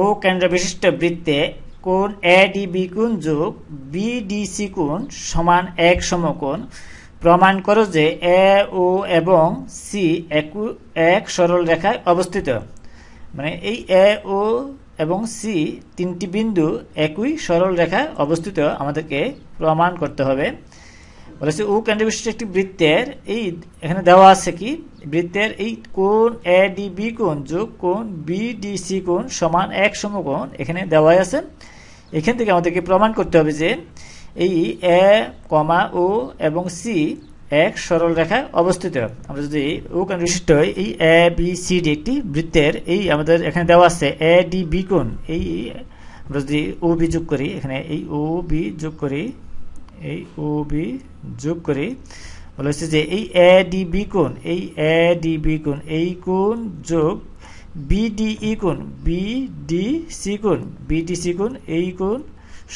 ও কেন্দ্র বিশিষ্ট বৃত্তে কোণ এ ডি বি কোণ যোগ বি ডি সি কোণ সমান এক সমকোণ। প্রমাণ করো যে এ ও এবং সি এক সরল রেখায় অবস্থিত। মানে এই এ ও এবং সি তিনটি বিন্দু একই সরল রেখায় অবস্থিত। আমাদেরকে প্রমাণ করতে হবে। বলেছে ও কেন্দ্র বিশিষ্ট একটি বৃত্তের এই এখানে দেওয়া আছে কি? বৃত্তের এই কোণ এ ডি বি কোণ যোগ কোণ বি ডি সি কোণ সমান এক সমকোণ এখানে দেওয়াই আছে। এখান থেকে আমাদেরকে প্রমাণ করতে হবে যে এই এ কমা ও এবং সি এক সরল রেখায় অবস্থিত। আমরা যদি ও কেন্দ্র বিশিষ্ট এই এ বি সি ডি একটি বৃত্তের এই আমাদের এখানে দেওয়া আছে এ ডি বি কোণ। এই আমরা যদি ও বি যোগ করি, এখানে এই ও বি যোগ করি এই ও বি যোগ করি, বলা হচ্ছে যে এই এ ডি বি কোণ, এই এ ডি বি কোণ, এই কোণ যোগ বিডিই কোণ বিডি সি কোণ বিডি সি কোণ, এই কোণ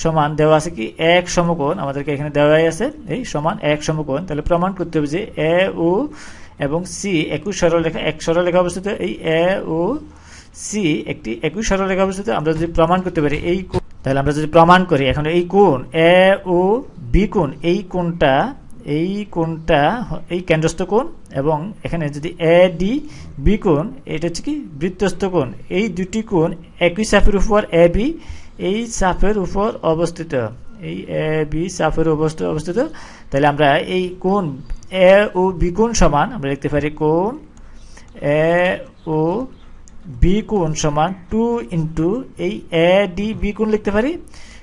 সমান দেওয়া আছে কি? এক সমকোণ, আমাদেরকে এখানে দেওয়াই আছে, এই সমান এক সমকোণ। তাহলে প্রমাণ করতে হবে যে এ ও এবং সি একুশ সরল রেখা এক সরল রেখা অবস্থিত, এই এ ও সি একটি একুশ সরল রেখা অবস্থিত। আমরা যদি প্রমাণ করতে পারি, এই তাহলে আমরা যদি প্রমাণ করি, এখন এই কোণ, এ ও বি কোণ, এই কোণটা এই কোণটা এই কেন্দ্রস্থ কোণ এবং এখানে যদি এ, ডি, বি কোণ, এটা হচ্ছে কি? বৃত্তস্থ কোণ। এই দুটি কোণ একই চাপের উপর, এ, বি, এই চাপের উপর অবস্থিত। এই এ, বি চাপের অবস্থিত। তাহলে আমরা এই কোণ, এ ও বি কোণ সমান আমরা লিখতে পারি কোণ, এ ও বি কোণ সমান টু ইন্টু এই এ ডি বি কোণ লিখতে পারি?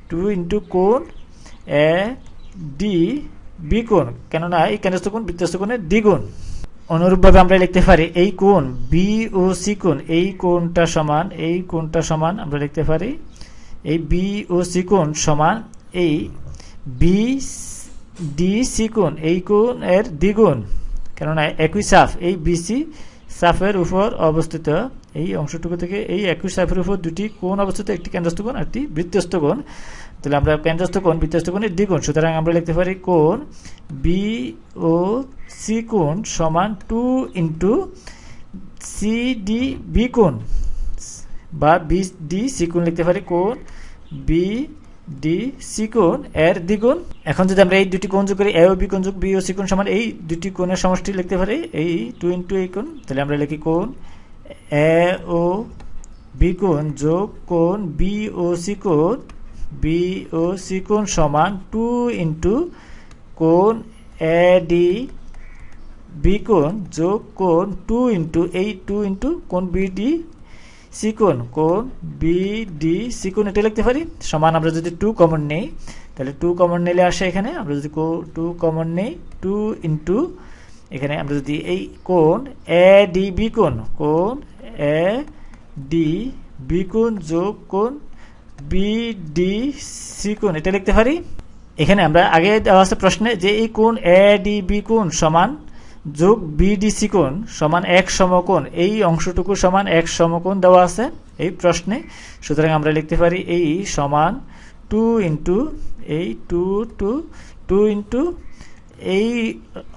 টু ইন্টু কোণ এ ডি বি কোণ। কেননা এই কেন্দ্রস্থ কোণ, বৃত্তস্থ কোণের দ্বিগুণ অনুরূপভাবে আমরা লিখতে পারি এই কোণ বি ও সি কোণ। এই কোণটা সমান, এই কোণটা সমান আমরা লিখতে পারি। এই বি ও সি কোণ সমান এই বি ডি সি কোণ। এই কোণ এর দ্বিগুণ। কেননা একই সাফ, এই বিসি সাফের উপর অবস্থিত। এই অংশটুকু থেকে এই একুশ সাফের উপর দুটি কোণ অবস্থিত, একটি কেন্দ্রস্থ কোণ একটি বৃত্তস্থ কোণ। তাহলে আমরা কেন্দ্রস্থ কোণ বৃত্তস্থ কোণের দ্বিগুণ। সুতরাং আমরা লিখতে পারি কোণ বি ও সি কোণ সমান two into C D B কোণ বা বি ডি সি কোণ লিখতে পারি কোণ বি ডি সি কোণ এর দ্বিগুণ। এখন যদি আমরা এই দুটি কোণ যোগ করি এ ও বি কোণ যোগ বি ও সি কোণ সমান, এই দুটি কোণের সমষ্টি লিখতে পারি, এই টু ইন্টু এই কোণ। তাহলে আমরা লিখি কোণ এ ও বি কোণ যোগ কোণ বি ও সি কোণ, বি ও সি কোণ সমান টু ইন্টু কোণ এ ডি বি কোণ যোগ কোণ টু ইন্টু এই টু ইন্টু কোণ বি ডি সি কোণ কোণ বি ডি সি কোণ এটা লিখতে পারি? সমান আমরা যদি টু কমন নেই, তাহলে টু কমন নিলে আসে এখানে, আমরা যদি টু কমন নেই, টু ইন্টু এখানে আমরা যদি এই কোণ এ ডি বি কোণ এ ডি বি কোণ যোগ কোণ বি ডি সি কোণ, এটা লিখতে পারি? এখানে আমরা আগে দেওয়া আছে প্রশ্নে যে এই কোণ এ ডি বি সমান যোগ বিডিসি কোণ সমান এক সমকোণ, এই অংশটুকু সমান এক সমকোণ দেওয়া আছে এই প্রশ্নে। সুতরাং আমরা লিখতে পারি এই সমান টু ইন্টু, এই টু টু টু ইন্টু এই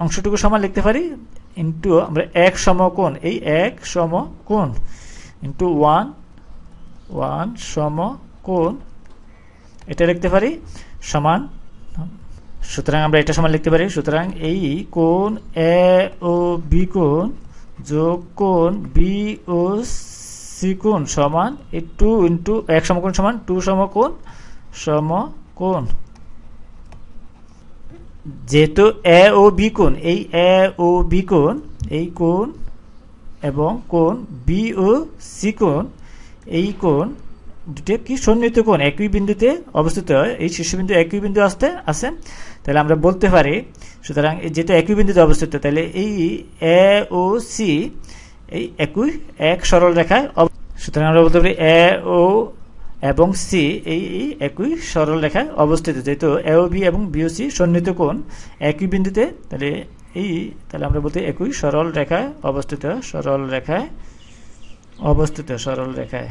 অংশটুকু সমান লিখতে পারি ইন্টু আমরা এক সমকোণ, এই এক সমকোণ ইন্টু ওয়ান ওয়ান সমকোণ, এটা লিখতে পারি সমান, সুতরাং আমরা এটা সমান লিখতে পারি, সুতরাং এই কোণ এ ও বি কোণ যোগ কোণ বি ও সি কোণ সমান, এই টু ইন্টু এক সমকোণ সমান টু সমকোণ সমকোণ। যেহেতু এ ও বি কোণ, এই এ ও বি কোণ, এই কোণ এবং কোণ বি ও সি কোণ, এই কোণ দুটো কি সন্নিহিত কোণ? একই বিন্দুতে অবস্থিত। হয় এই শীর্ষবিন্দু একই বিন্দু আসতে আছে। তাহলে আমরা বলতে পারি, সুতরাং যেহেতু একই বিন্দুতে অবস্থিত, তাহলে এই এ ও সি, এই একই এক সরল রেখায় সুতরাং আমরা বলতে পারি এ ও এবং সি এই একই সরল রেখায় অবস্থিত। যেহেতু A O B O B এবং বিও সি সন্নিহিত কোণ, একই বিন্দুতে, তাহলে এই, তাহলে আমরা বলতে একই সরল রেখায় অবস্থিত, সরল রেখায় অবস্থিত, সরল রেখায়।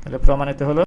তাহলে প্রমাণিত হলো